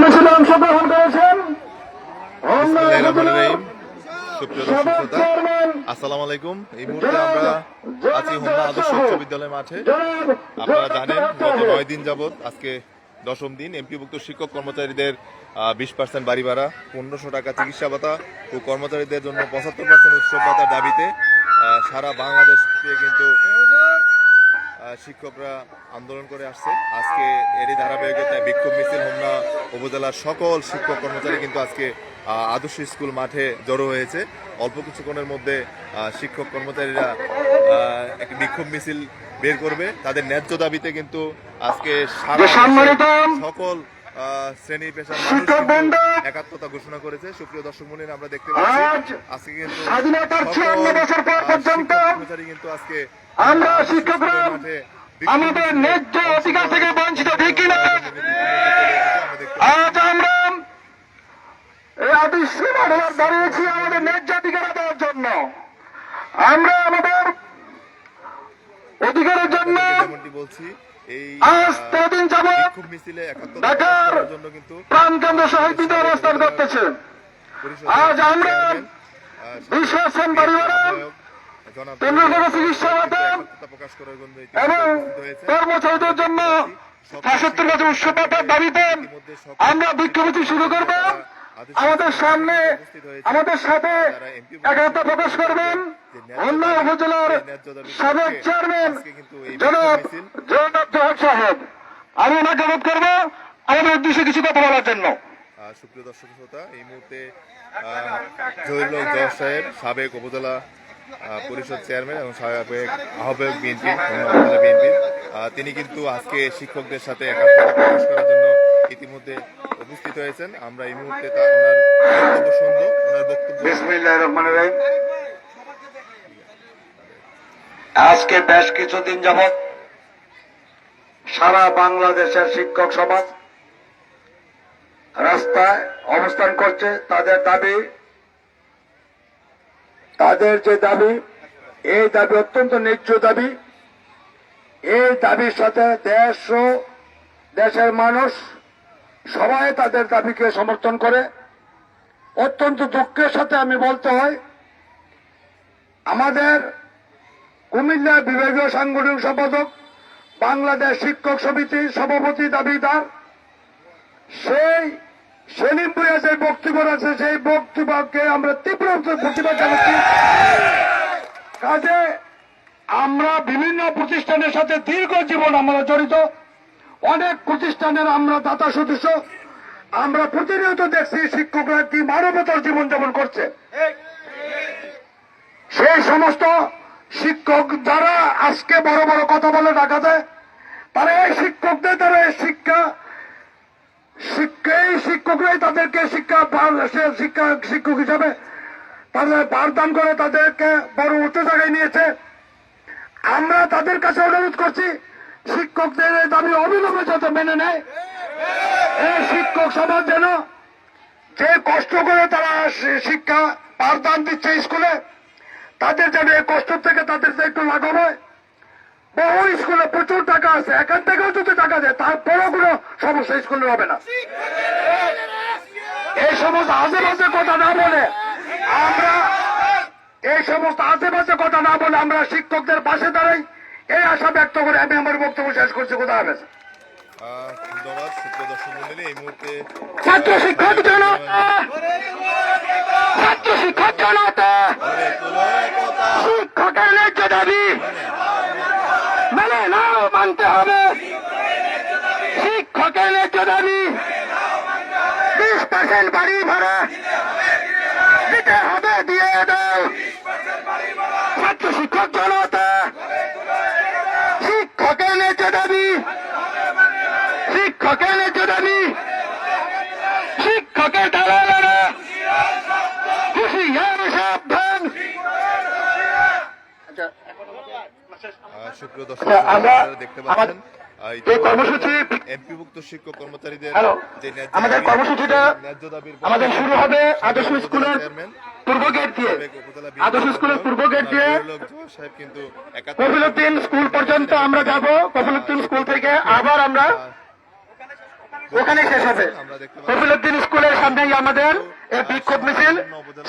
মিছিলে অংশগ্রহণ করেছেন বিসমিল্লাহির রহমানির রহিম। সুপ্রিয় দর্শক সাবেক শ্রোতা চেয়ারম্যান আসসালামু আলাইকুম। এই মুহূর্তে আমরা আছি হোমনা আদর্শ উচ্চ বিদ্যালয় মাঠে। আপনারা জানেন গত নয় দিন যাবৎ আজকে দশম দিন এমপিভুক্ত শিক্ষক কর্মচারীদের বিশ পার্সেন্ট বাড়ি ভাড়া পনেরোশো টাকা চিকিৎসা ভাতা ও কর্মচারীদের জন্য পঁচাত্তর পার্সেন্ট উৎসব ভাতার দাবিতে সারা বাংলাদেশ থেকে কিন্তু শিক্ষকরা আন্দোলন করে আসছে। আজকে এরই ধারাবাহিকতায় বিক্ষোভ মিছিল হোমনা উপজেলার সকল শিক্ষক কর্মচারী কিন্তু আজকে আদর্শ স্কুল মাঠে জড়ো হয়েছে। অল্প কিছুক্ষণের মধ্যে শিক্ষক কর্মচারীরা একটি বিক্ষোভ মিছিল বের করবে। তাদের ন্যায্য দাবিতে কিন্তু আজকে সকল শ্রেণি পেশার একাত্মতা ঘোষণা করেছে। সুপ্রিয় দর্শক মন্ডলী আমরা দেখতে পাচ্ছি আজকে কিন্তু স্বাধীনতার সকল, 54 বছর পর পর্যন্ত কর্মচারী কিন্তু আজকে আমরা শিক্ষকরা আমাদের ন্যায্য অধিকার থেকে বঞ্চিত ঠিক কিনা। আজ আমরা দাঁড়িয়েছি আমাদের ন্যায্য অধিকার দেওয়ার জন্য। আমরা আমাদের অধিকারের জন্য বলছি আজ কদিন বিক্ষোভ একাত্তর ঢাকার প্রাণকেন্দ্র শহীদ অবস্থান করতেছে আজ আমরা চেয়ারম্যান, আহ, বিশ পার্সেন্ট বাড়ি ভাড়া আহ্বায়ক, জনাব পনেরো টাকা চিকিৎসা এবং কর্মচারীদের জন্য পঁচাত্তর বছর উৎসব ভাতার দাবিতে আমরা বিক্ষোভটি শুরু করব। আমাদের সামনে আমাদের সাথে একাত্মতা প্রকাশ করবেন। উপজেলার সাবেক চেয়ারম্যান জনাব জনাব সাহেব আমি ওনাকে অনুরোধ করব আমাদের উদ্দেশ্যে কিছু কথা বলার জন্য। সুপ্রিয় দর্শক শ্রোতা এই মুহূর্তে জহিরুল সাহেব সাবেক উপজেলা পরিষদ চেয়ারম্যান এবং সাবেক আহ্বায়ক বিএনপি উপজেলা তিনি কিন্তু আজকে শিক্ষকদের সাথে একাত্মতা প্রকাশ করার জন্য ইতিমধ্যে উপস্থিত হয়েছেন। আমরা এই মুহূর্তে তার ওনার বক্তব্য শুনব ওনার বক্তব্য আজকে বেশ কিছুদিন যাবৎ সারা বাংলাদেশের শিক্ষক সমাজ রাস্তায় অবস্থান করছে। তাদের দাবি, তাদের যে দাবি, এই দাবি অত্যন্ত ন্যায্য দাবি। এই দাবির সাথে দেশ ও দেশের মানুষ সবাই তাদের দাবিকে সমর্থন করে। অত্যন্ত দুঃখের সাথে আমি বলতে হয়, আমাদের কুমিল্লা বিভাগীয় সাংগঠনিক সম্পাদক, বাংলাদেশ শিক্ষক সমিতির সভাপতি দাবিদার। সেই সেলিম ভুইয়া যে বক্তব্য আছে সেই বক্তব্যকে আমরা তীব্র প্রতিবাদ জানাচ্ছি। কাজে আমরা বিভিন্ন প্রতিষ্ঠানের সাথে দীর্ঘ জীবন আমরা জড়িত। অনেক প্রতিষ্ঠানের আমরা দাতা সদস্য। আমরা প্রতিনিয়ত দেখছি শিক্ষকরা কি মানবতার জীবনযাপন করছে। সেই সমস্ত শিক্ষক যারা আজকে বড় বড় কথা বলে ডাকা দেয় তারা এই শিক্ষকদের দ্বারা শিক্ষা এই শিক্ষকরাই তাদেরকে শিক্ষা শিক্ষা শিক্ষক হিসাবে তাদের পাঠদান করে তাদেরকে বড় উচ্চ জায়গায় নিয়েছে। আমরা তাদের কাছে অনুরোধ করছি, শিক্ষকদের দাবি অবিলম্বে যাতে মেনে নেয়। এই শিক্ষক সমাজ যেন যে কষ্ট করে তারা শিক্ষা পাঠদান দিচ্ছে স্কুলে তাদের যেন এই কষ্ট থেকে তাদের যে একটু লাঘব হয়। বহু স্কুলে প্রচুর টাকা আছে। এখান থেকেও যদি টাকা দেয়, তারপরেও কোনো সমস্যা স্কুলে হবে না। এই সমস্ত বাজে কথা না বলে আমরা এই সমস্ত বাজে কথা না বলে আমরা শিক্ষকদের পাশে দাঁড়াই। এই আশা ব্যক্ত করে আমি আমার বক্তব্য শেষ করছি। কোথাও হবে? ধন্যবাদ সুপ্রিয় দর্শক মন্ডলী এই মুহূর্তে ছাত্র শিক্ষক জনতা! ছাত্র শিক্ষক জনতা! শিক্ষকের ন্যায্য দাবি! মেনে নাও মানতে হবে। শিক্ষকের ন্যায্য দাবি! বিশ পার্সেন্ট বাড়ি ভাড়া দিতে হবে দিয়ে দাও। ছাত্র শিক্ষক জনতা শিক্ষকের ন্যায্য দাবি শিক্ষকের ন্যায্য দাবি শিক্ষকের দালালেরা হুঁশিয়ার সাবধান আহ, দর্শক দেখতে পাচ্ছেন আহ, কর্মসূচি এমপিভুক্ত শিক্ষক কর্মচারীদের যে আমাদের কর্মসূচিটা আমাদের শুরু হবে আদর্শ স্কুলের পূর্ব গেট দিয়ে। আদর্শ স্কুলের পূর্ব গেট দিয়ে কফিলুদ্দিন স্কুল পর্যন্ত আমরা যাব। কফিলুদ্দিন স্কুল থেকে আবার আমরা ওখানে শেষ হবে। কফিলুদ্দিন স্কুলের সামনেই আমাদের এই বিক্ষোভ মিছিল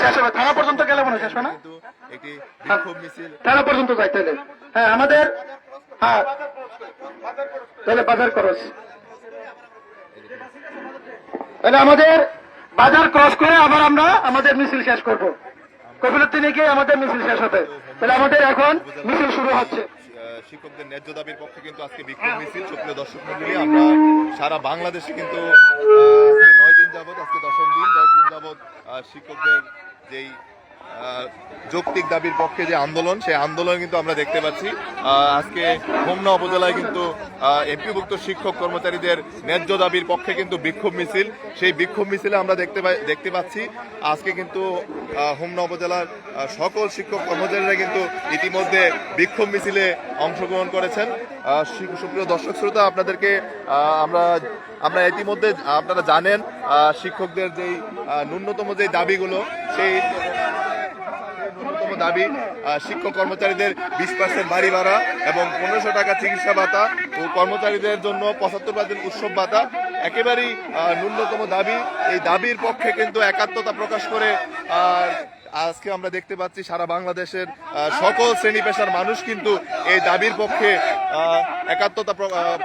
শেষ হবে। থানা পর্যন্ত গেলে মনে শেষ হবে না? থানা পর্যন্ত যাইতে হ্যাঁ আমাদের হ্যাঁ। তাহলে বাজার খরচ। তাহলে আমাদের বাজার ক্রস করে আবার আমরা আমাদের মিছিল শেষ করব। কপিলুদ্দিনে গিয়ে আমাদের মিছিল শেষ হবে। তাহলে আমাদের এখন মিছিল শুরু হচ্ছে। শিক্ষকদের ন্যায্য দাবির পক্ষে কিন্তু আজকে বিক্ষোভ মিছিল। সুপ্রিয় দর্শক মন্ডলী আমরা সারা বাংলাদেশে কিন্তু নয় দিন যাবত আজকে দশম দিন দশ দিন আহ, শিক্ষকদের যেই যৌক্তিক দাবির পক্ষে যে আন্দোলন, সেই আন্দোলন কিন্তু আমরা দেখতে পাচ্ছি। আজকে হোমনা উপজেলায় কিন্তু এমপিভুক্ত শিক্ষক কর্মচারীদের ন্যায্য দাবির পক্ষে কিন্তু বিক্ষোভ মিছিল। সেই বিক্ষোভ মিছিলে আমরা দেখতে দেখতে পাচ্ছি, আজকে কিন্তু হোমনা উপজেলার সকল শিক্ষক কর্মচারীরা কিন্তু ইতিমধ্যে বিক্ষোভ মিছিলে অংশগ্রহণ করেছেন। সুপ্রিয় দর্শক শ্রোতা, আপনাদেরকে আমরা আমরা ইতিমধ্যে, আপনারা জানেন শিক্ষকদের যেই ন্যূনতম যে দাবিগুলো, সেই দাবি শিক্ষক কর্মচারীদের বিশ পার্সেন্ট বাড়ি ভাড়া এবং পনেরোশো টাকা চিকিৎসা ভাতা ও কর্মচারীদের জন্য পঁচাত্তর পার্সেন্ট উৎসব ভাতা। একেবারেই ন্যূনতম দাবি। এই দাবির পক্ষে কিন্তু একাত্মতা প্রকাশ করে আজকে আমরা দেখতে পাচ্ছি সারা বাংলাদেশের সকল শ্রেণি পেশার মানুষ কিন্তু এই দাবির পক্ষে একাত্মতা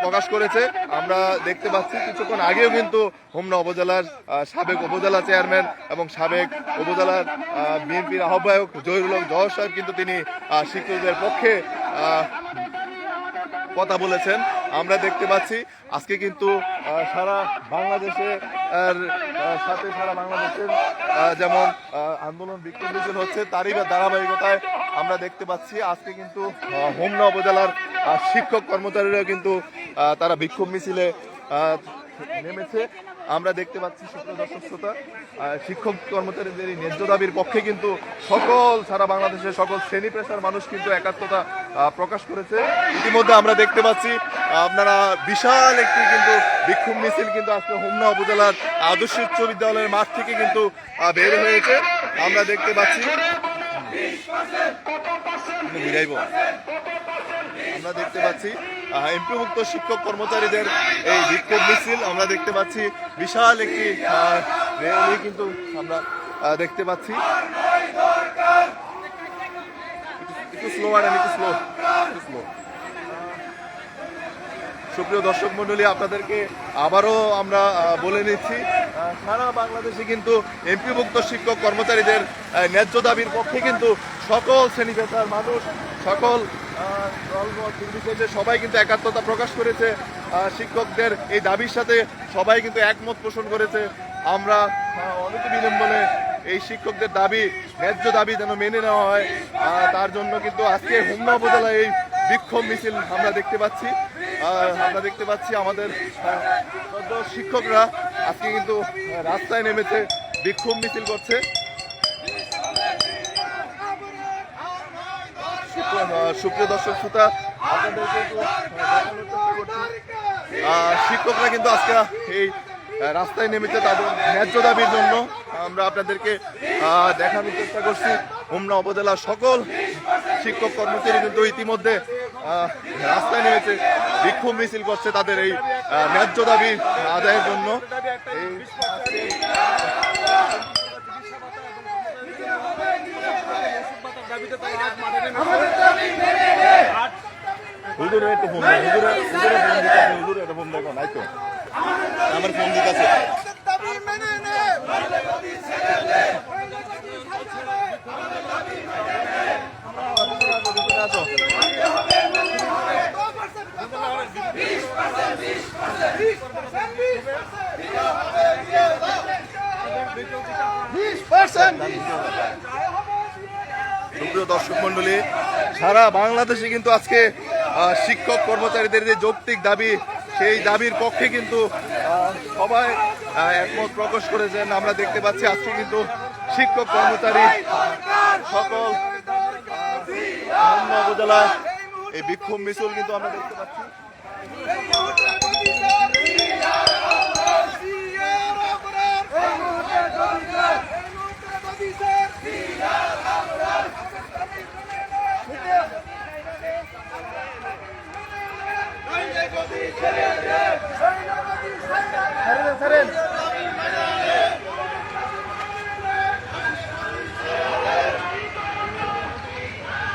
প্রকাশ করেছে। আমরা দেখতে পাচ্ছি কিছুক্ষণ আগেও কিন্তু হোমনা উপজেলার সাবেক উপজেলা চেয়ারম্যান এবং সাবেক উপজেলার বিএনপির আহ্বায়ক জহিরুল হক জহর সাহেব কিন্তু তিনি শিক্ষকদের পক্ষে কথা বলেছেন, আমরা দেখতে পাচ্ছি। আজকে কিন্তু সারা বাংলাদেশে সাথে সারা বাংলাদেশের যেমন আন্দোলন বিক্ষোভ মিছিল হচ্ছে, তারই ধারাবাহিকতায় আমরা দেখতে পাচ্ছি। আজকে কিন্তু হোমনা উপজেলার শিক্ষক কর্মচারীরাও কিন্তু তারা বিক্ষোভ মিছিলে নেমেছে। আমরা দেখতে পাচ্ছি সুপ্রিয় দর্শক শ্রোতা শিক্ষক কর্মচারীদের এই ন্যায্য দাবির পক্ষে কিন্তু সকল সারা বাংলাদেশের সকল শ্রেণি পেশার মানুষ কিন্তু একাত্মতা প্রকাশ করেছে। ইতিমধ্যে আমরা দেখতে পাচ্ছি আপনারা বিশাল একটি কিন্তু বিক্ষোভ মিছিল কিন্তু আজকে হোমনা উপজেলার আদর্শ উচ্চ বিদ্যালয়ের মাঠ থেকে কিন্তু বের হয়েছে। আমরা দেখতে পাচ্ছি। বিদায়ব। আমরা দেখতে পাচ্ছি এমপিভুক্ত শিক্ষক কর্মচারীদের এই বিক্ষোভ মিছিল। আমরা দেখতে পাচ্ছি বিশাল একটি র্যালি কিন্তু আমরা দেখতে পাচ্ছি। একটু- স্লো আর একটু স্লো স্লো সুপ্রিয় দর্শক মন্ডলী আপনাদেরকে আবারও আমরা বলে নিচ্ছি সারা বাংলাদেশে কিন্তু এমপিভুক্ত শিক্ষক কর্মচারীদের ন্যায্য দাবির পক্ষে কিন্তু সকল শ্রেণি পেশার মানুষ সকল সবাই কিন্তু একাত্মতা প্রকাশ করেছে। শিক্ষকদের এই দাবির সাথে সবাই কিন্তু একমত পোষণ করেছে। আমরা অনেক বিলম্বনে এই শিক্ষকদের দাবি, ন্যায্য দাবি যেন মেনে নেওয়া হয়। তার জন্য কিন্তু আজকে হোমনা উপজেলায় এই বিক্ষোভ মিছিল আমরা দেখতে পাচ্ছি। আমরা দেখতে পাচ্ছি আমাদের শিক্ষকরা আজকে কিন্তু রাস্তায় নেমেছে, বিক্ষোভ মিছিল করছে। সুপ্রিয় দর্শক শ্রোতা শিক্ষকরা কিন্তু আজকে এই রাস্তায় নেমেছে তাদের ন্যায্য দাবির জন্য। আমরা আপনাদেরকে দেখানোর চেষ্টা করছি। হোমনা উপজেলার সকল শিক্ষক কর্মচারী কিন্তু ইতিমধ্যে রাস্তায় নেমেছে, বিক্ষোভ মিছিল করছে তাদের এই ন্যায্য দাবি আদায়ের জন্য। এই হুজুরে একটু ফোন দেন হুজুরে হুজুরে ফোন দিতেছে হুজুরে একটা ফোন দেখো নাই তো। আমার ফোন দিতেছে আসো সুপ্রিয় দর্শক মন্ডলী সারা বাংলাদেশে কিন্তু আজকে শিক্ষক কর্মচারীদের যে যৌক্তিক দাবি, সেই দাবির পক্ষে কিন্তু সবাই একমত প্রকাশ করেছেন। আমরা দেখতে পাচ্ছি আজকে কিন্তু শিক্ষক কর্মচারী সকল উপজেলা, এই বিক্ষোভ মিছিল কিন্তু আমরা দেখতে পাচ্ছি।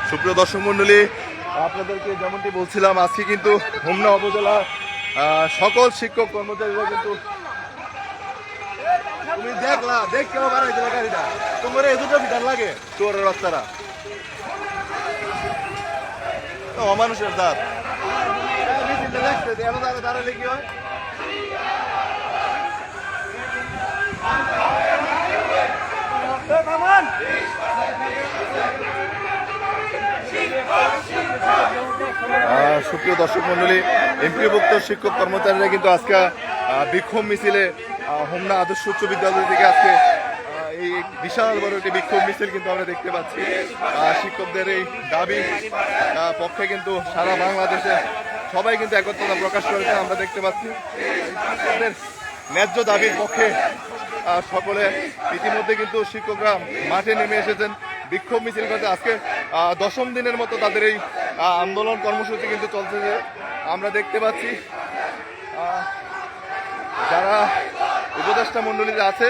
সুপ্রিয় দর্শক মন্ডলী আপনাদেরকে যেমনটি বলছিলাম, আজকে কিন্তু হোমনা উপজেলা সকল শিক্ষক কর্মচারীরা কিন্তু তুমি দেখলা, দেখতে পারো গাড়িটা তোমার এ দুটো লাগে, চোরের রাস্তারা অমানুষের দাঁত সুপ্রিয় দর্শক মন্ডলী এমপিভুক্ত শিক্ষক কর্মচারীরা কিন্তু আজকে বিক্ষোভ মিছিলে হোমনা আদর্শ উচ্চ বিদ্যালয় থেকে আজকে এই বিশাল বড় একটি বিক্ষোভ মিছিল কিন্তু আমরা দেখতে পাচ্ছি। শিক্ষকদের এই দাবি পক্ষে কিন্তু সারা বাংলাদেশে সবাই কিন্তু একত্রতা প্রকাশ করেছে, আমরা দেখতে পাচ্ছি। শিক্ষকদের ন্যায্য দাবির পক্ষে সকলে ইতিমধ্যে কিন্তু শিক্ষকরা মাঠে নেমে এসেছেন বিক্ষোভ মিছিল করতে। আজকে দশম দিনের মতো তাদের এই আন্দোলন কর্মসূচি কিন্তু চলছে যে আমরা দেখতে পাচ্ছি যারা উপদেষ্টা মণ্ডলীতে আছে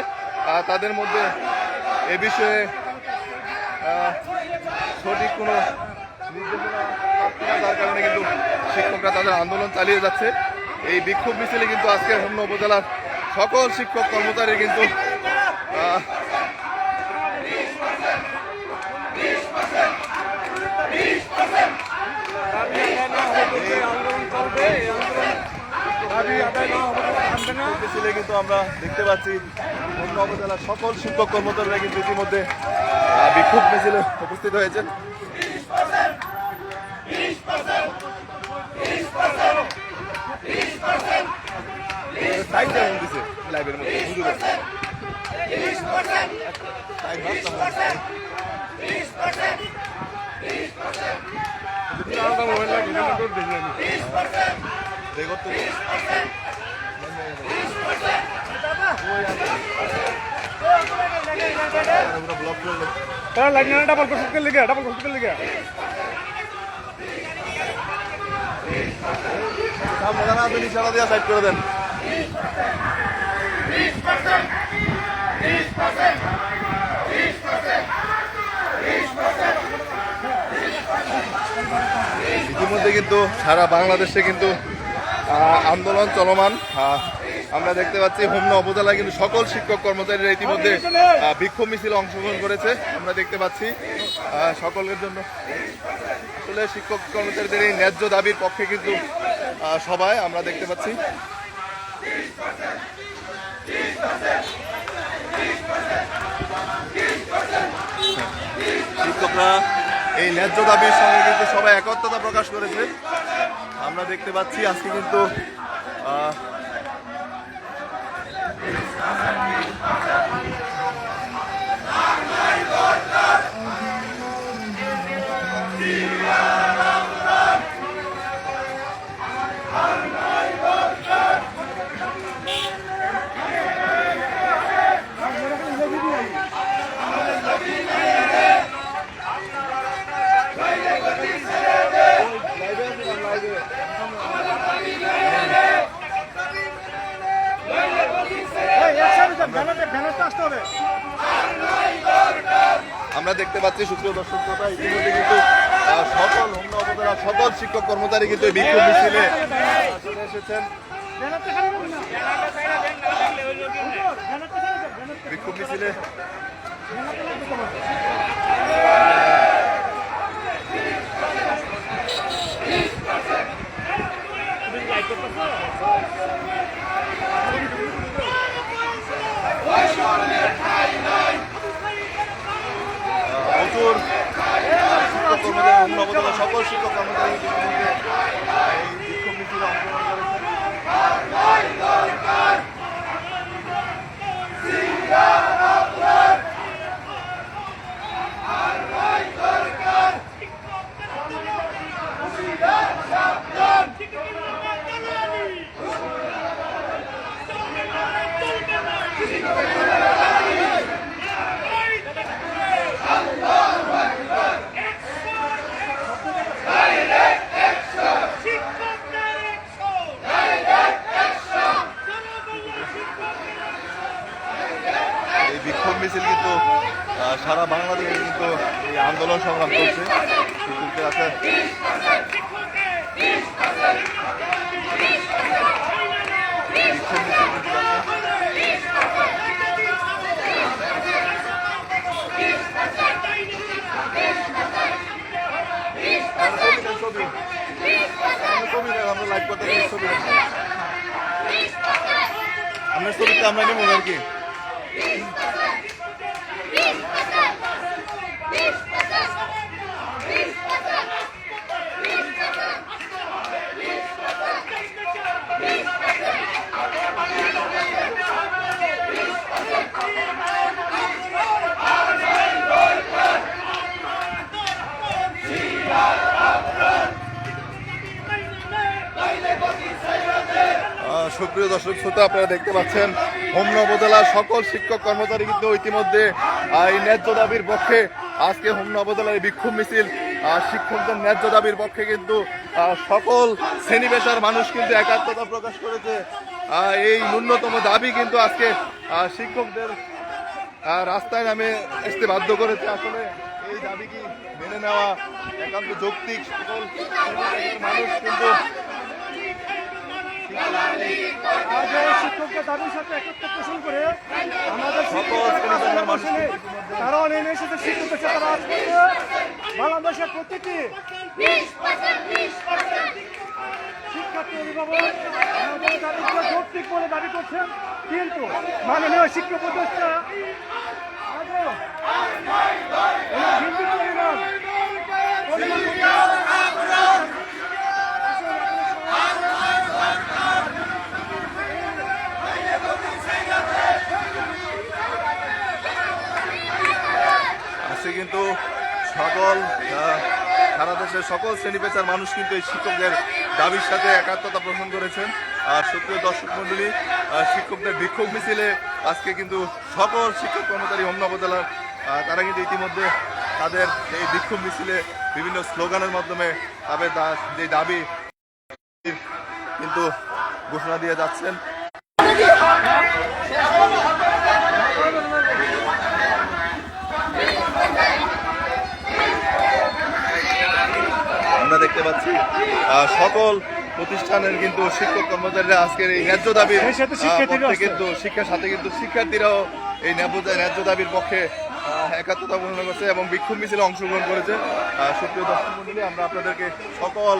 তাদের মধ্যে এ বিষয়ে সঠিক কোনো যার কারণে কিন্তু শিক্ষকরা তাদের আন্দোলন চালিয়ে যাচ্ছে। এই বিক্ষোভ মিছিলে কিন্তু আজকে হোমনা উপজেলার সকল শিক্ষক কর্মচারী কিন্তু মিছিলে কিন্তু আমরা দেখতে পাচ্ছি অন্য উপজেলার সকল শিক্ষক কর্মচারীরা কিন্তু ইতিমধ্যে বিক্ষোভ মিছিলে উপস্থিত হয়েছে সাইড যেমন দিছে লাইভের মধ্যে হুজুরে পুরো ব্লক করল তারা লাইন ডাবল কোর্স করে লিখে ডাবল কোর্স করে লিখে সামনে দাঁড়া আপনি ইতিমধ্যে কিন্তু সারা বাংলাদেশে কিন্তু আন্দোলন চলমান। আমরা দেখতে পাচ্ছি হোমনা উপজেলায় কিন্তু সকল শিক্ষক কর্মচারীরা ইতিমধ্যে বিক্ষোভ মিছিলে অংশগ্রহণ করেছে। আমরা দেখতে পাচ্ছি সকলের জন্য। আসলে শিক্ষক কর্মচারীদের এই ন্যায্য দাবির পক্ষে কিন্তু সবাই আমরা দেখতে পাচ্ছি। শিক্ষকরা এই ন্যায্য দাবির সঙ্গে কিন্তু সবাই একত্রতা প্রকাশ করেছে। আমরা দেখতে পাচ্ছি, আজকে কিন্তু আহ, আসতে হবে আমরা দেখতে পাচ্ছি সুপ্রিয় দর্শক শ্রোতা ইতিমধ্যে কিন্তু আহ, সকল হোমনা উপজেলার সকল শিক্ষক কর্মচারী কিন্তু এই বিক্ষোভ মিছিলে আহ, চলে এসেছেন। বিক্ষোভ মিছিলে প্রচুর শিক্ষক কর্মচারী হোমনা উপজেলার সকল শিক্ষক কর্মচারী Cristo সুপ্রিয় দর্শক শ্রোতা, আপনারা দেখতে পাচ্ছেন, হোমনা উপজেলার সকল শিক্ষক কর্মচারী কিন্তু ইতিমধ্যে এই ন্যায্য দাবির পক্ষে, আজকে হোমনা উপজেলার বিক্ষোভ মিছিল শিক্ষকদের ন্যায্য দাবির পক্ষে কিন্তু সকল শ্রেণি পেশার মানুষ কিন্তু একাত্মতা প্রকাশ করেছে। এই ন্যূনতম দাবি কিন্তু আজকে শিক্ষকদের রাস্তায় নামে আসতে বাধ্য করেছে। আসলে এই দাবি কি মেনে নেওয়া একান্ত যৌক্তিক? সকল মানুষ কিন্তু শিক্ষকদের দাবির সাথে একত্র পোষণ করে আমাদের মানুষ বসেনি কারণ শিক্ষক তারা আজ করছে বাংলাদেশের প্রতিটি শিক্ষার্থী অভিভাবক আমাদের দাবিগুলো যৌক্তিক বলে দাবি করছেন কিন্তু মাননীয় শিক্ষক উপদেষ্টা হিন্দু পরিমাণ কিন্তু সকল সারা দেশের সকল শ্রেণি পেশার মানুষ কিন্তু এই শিক্ষকদের দাবির সাথে একাত্মতা পোষণ করেছেন। আর সক্রিয় দর্শক মন্ডলী শিক্ষকদের বিক্ষোভ মিছিলে আজকে কিন্তু সকল শিক্ষক কর্মচারী হোমনা উপজেলার তারা কিন্তু ইতিমধ্যে তাদের এই বিক্ষোভ মিছিলে বিভিন্ন স্লোগানের মাধ্যমে তাদের যে দাবি কিন্তু ঘোষণা দিয়ে যাচ্ছেন। আমরা দেখতে পাচ্ছি সকল প্রতিষ্ঠানের কিন্তু শিক্ষক কর্মচারীরা আজকের এই ন্যায্য দাবির। কিন্তু শিক্ষার সাথে কিন্তু শিক্ষার্থীরাও এই ন্যায্য দাবির পক্ষে একাত্মতা ঘোষণা করছে এবং বিক্ষোভ মিছিলে অংশগ্রহণ করেছে সুপ্রিয় দর্শক মন্ডলী আমরা আপনাদেরকে সকল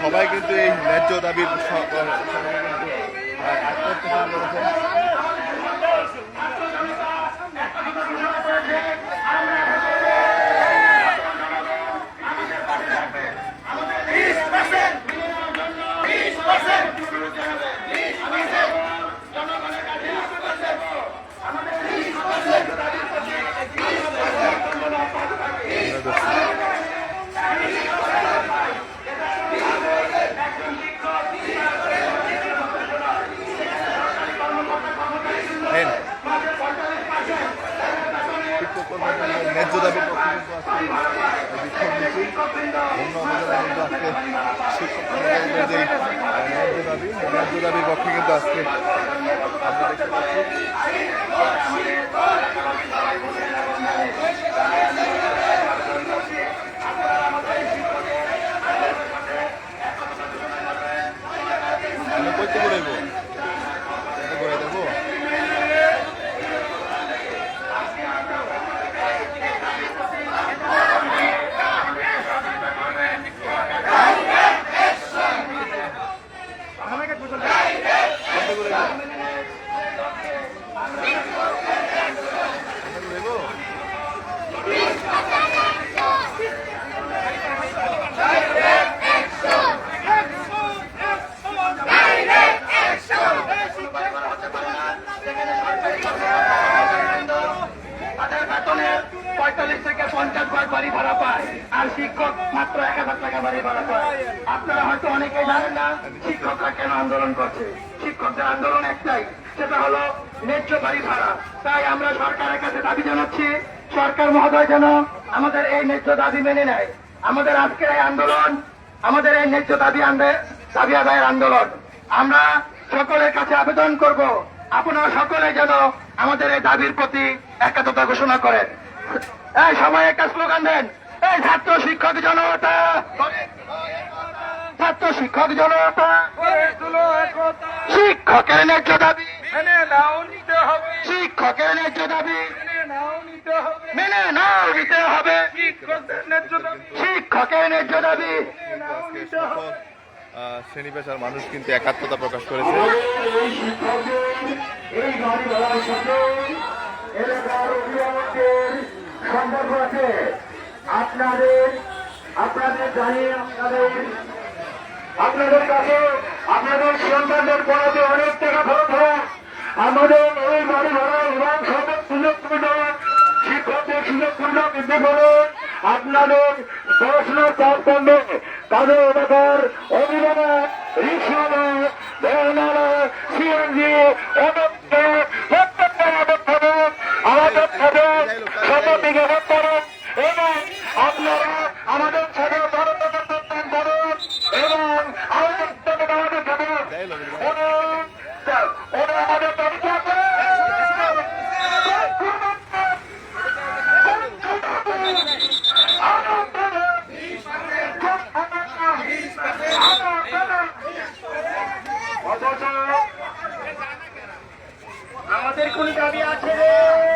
সবাই কিন্তু এই ন্যায্য দাবির ন্যায্য দাবির ন্যায্য দাবির পক্ষে কিন্তু আজকে আমরা দেখতে পাচ্ছি ন্যায্য দাবি মেনে নেয়। আমাদের আজকের এই আন্দোলন আমাদের এই ন্যায্য দাবি আন্দে দাবি আদায়ের আন্দোলন। আমরা সকলের কাছে আবেদন করব আপনারা সকলে যেন আমাদের এই দাবির প্রতি একাত্মতা ঘোষণা করেন। এই সবাই একটা স্লোগান দেন এই ছাত্র শিক্ষক জনতা। ছাত্র শিক্ষক জনতা। শিক্ষকের ন্যায্য দাবি শিক্ষকের ন্যায্য দাবি মেনে নাও নিতে হবে। শিক্ষকের ন্যায্য দাবি। শ্রেণি পেশার মানুষ কিন্তু একাত্মতা প্রকাশ করেছে। এই শিক্ষকদের এই বাড়ি ভাড়ার সাথে এলাকার অভিভাবকদের সম্পর্ক আছে। আপনাদের আপনাদের জানিয়ে আপনাদের আপনাদের কাছে আপনাদের সন্তানদের পড়াতে অনেক টাকা খরচ হয়। আমাদের এই বাড়ি ভাড়া এবং সব সুযোগ সুবিধা শিক্ষকদের সুযোগ সুবিধা তাদের এলাকার অভিভাবক রিক্সাওয়ালা ভ্যানওয়ালা সিএনজি অদক্ষ কুলগাবি আছে রে।